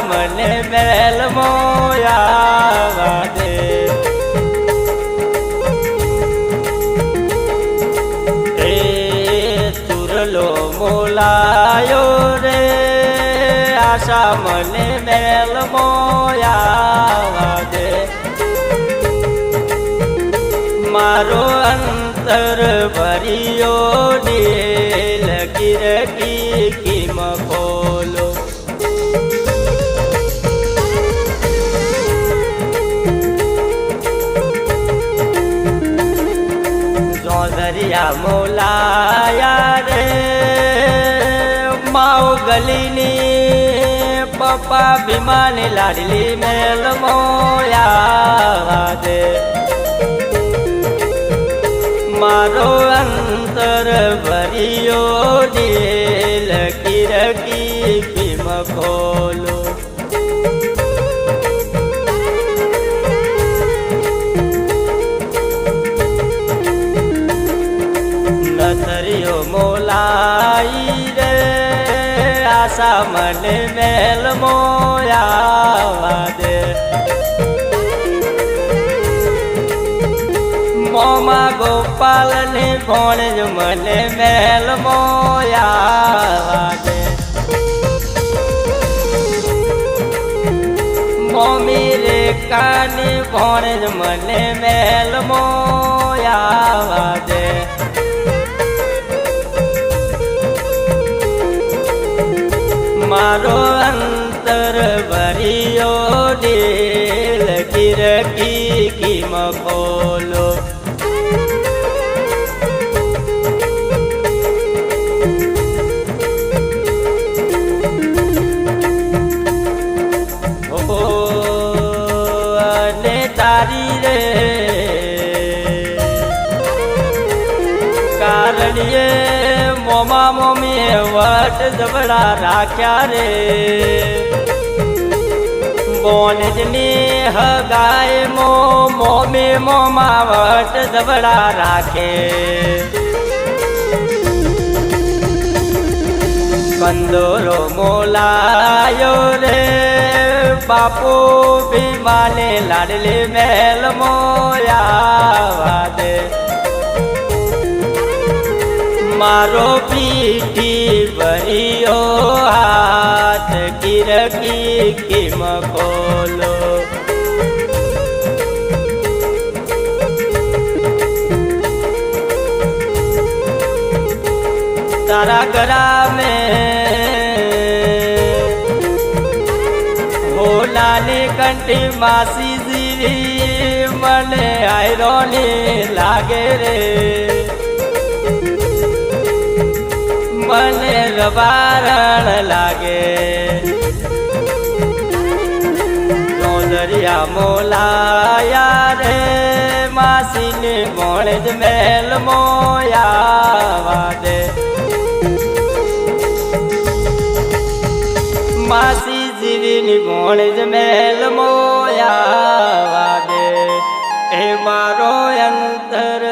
મને મેલ મોયા દે એ તુરલો મોલાયો રે આશા મને મેલ મોયા દે મારો અંતર ભરિયો ડીલ કિરકી કિમ ખોલો ચોધરિયા મોલાયા રે. માઉ ગલીની પપ્પા ભીમાની લાડલી મેલ મોયા દે મારો અંતર ભરિયો દિલ કિરકી ભીમ ખોલો. આશા મને મેલ મોયા દે મોમા ગોપાલ ને કોણ જ મને મેલ મોયા દે મોમી રે કાની કોણ જ મને મેલ મોયા દે મારો અંતર ભરિયો દિલ કિરકી કિમ ખોલો વટ જબડા રાખ્યા રે. બોનજની હગાય મો મોમી મોમાં વટ જબડા રાખે. કંદોરો મોલાયો રે. બાપુ ભીમાને લાડલી મેલ મોયા દે મારો પીઠી કિરકી કિમ ખોલો? તારા ગરા મે ભોલાની કંઠી માસી જીરી મને આયરોની લાગે રે. મને રવારણ લાગે ચોદરિયા મોલાયા રે, માસીને મોણે જ મેલ મોયા દે. માસી જીવીની મોણે જ મેલ મોયા દે. એ મારો અંતર